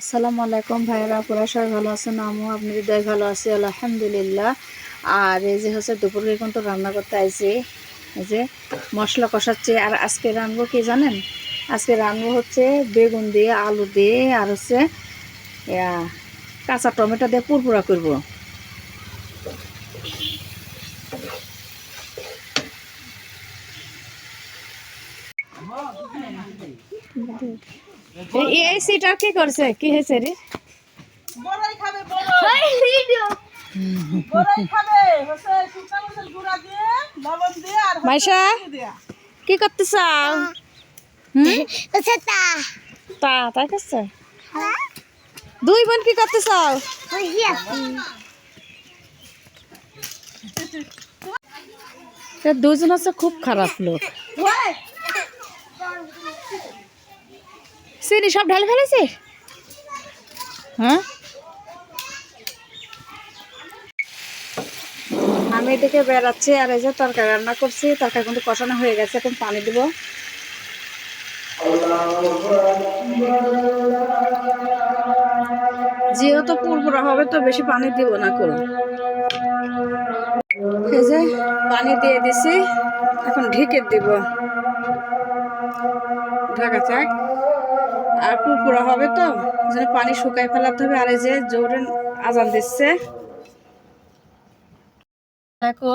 আসসালামু আলাইকুম ভাইয়েরা, আপনারা সবাই ভালো আছেন? আমিও আপনি হৃদয় ভালো আছি, আলহামদুলিল্লাহ। আর এই যে হচ্ছে দুপুরে কিন্তু রান্না করতে আইছি, এই যে মশলা কষাচ্ছি। আর আজকে রান্নবো কি জানেন? আজকে রান্নবো হচ্ছে বেগুন দিয়ে, আলু দিয়ে, আর হচ্ছে কাঁচা টমেটো দিয়ে পুরপুরা করব। এই সিটার কি করছে? কি হয়েছে রে? বড়াই খাবে বড়াই। বড়াই খাবে হচ্ছে শুকনা মরিচের গুঁড়া দিয়ে লবণ দিয়ে আর মাইশা কি করতে চাও হুম তা। তাই করছে? দুই বোন কি করতে চাও এ দুজন হচ্ছে খুব খারাপ লোক। চিনি সব ঢালে ফেলেছে? হ্যাঁ? আমি এদিকে বেড়াচ্ছি আর এই যে তরকারি রান্না করছি, তরকারি কিন্তু কষানো হয়ে গেছে, এখন পানি দিব। যেহেতু পুরপুরা হবে, তো বেশি পানি দিব না করো এই যে পানি দিয়ে দিছি, এখন ঢেকে দিব। ঢাকা থাক আর পুরপুরা হবে তো, যেন পানি শুকাই ফেলাতে হবে, আর এই যে জোরে আজান দিচ্ছে। দেখো,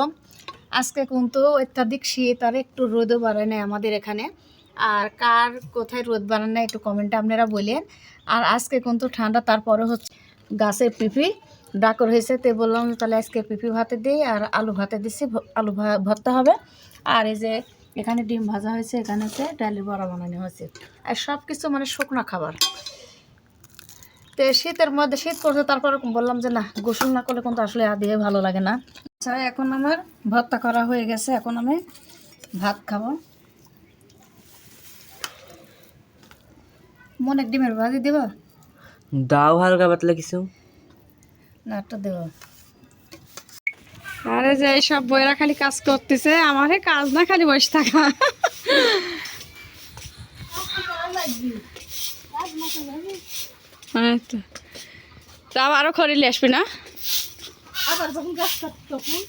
আজকে কিন্তু অত্যাধিক শীত আর একটু রোদও বাড়ে নাই আমাদের এখানে। আর কার কোথায় রোদ বাড়ে না একটু কমেন্টে আপনারা বলেন। আর আজকে কিন্তু ঠান্ডা, তারপরে হচ্ছে গাছের পিপি, ডাকর হয়েছে, তো বললাম তাহলে আজকে পিপি ভাতে দিই, আর আলু ভাতে দিছি, আলু ভর্তা হবে। আর এই যে এখানে ডিম ভাজা হয়েছে এখানে হচ্ছে ডালের বড়া বানানো হয়েছে। আর সব কিছু মানে শুকনো খাবার। তো শীতের মধ্যে শীত করছে তারপরে বললাম যে না গোসল না করলে কিন্তু আসলে আদিয়ে ভালো লাগে না। আচ্ছা এখন আমার ভর্তা করা হয়ে গেছে এখন আমি ভাত খাব। মনে ডিমের ভাজি দেব? দাও হালকা পাতলা কিছু। না একটা দেব। আরে যে এইসব বইরা খালি কাজ করতেছে, আমারে কাজ না খালি বসে থাকা। তো। তা আরও খরিলে আসবি না? আবার যখন কাজ করতে তখন?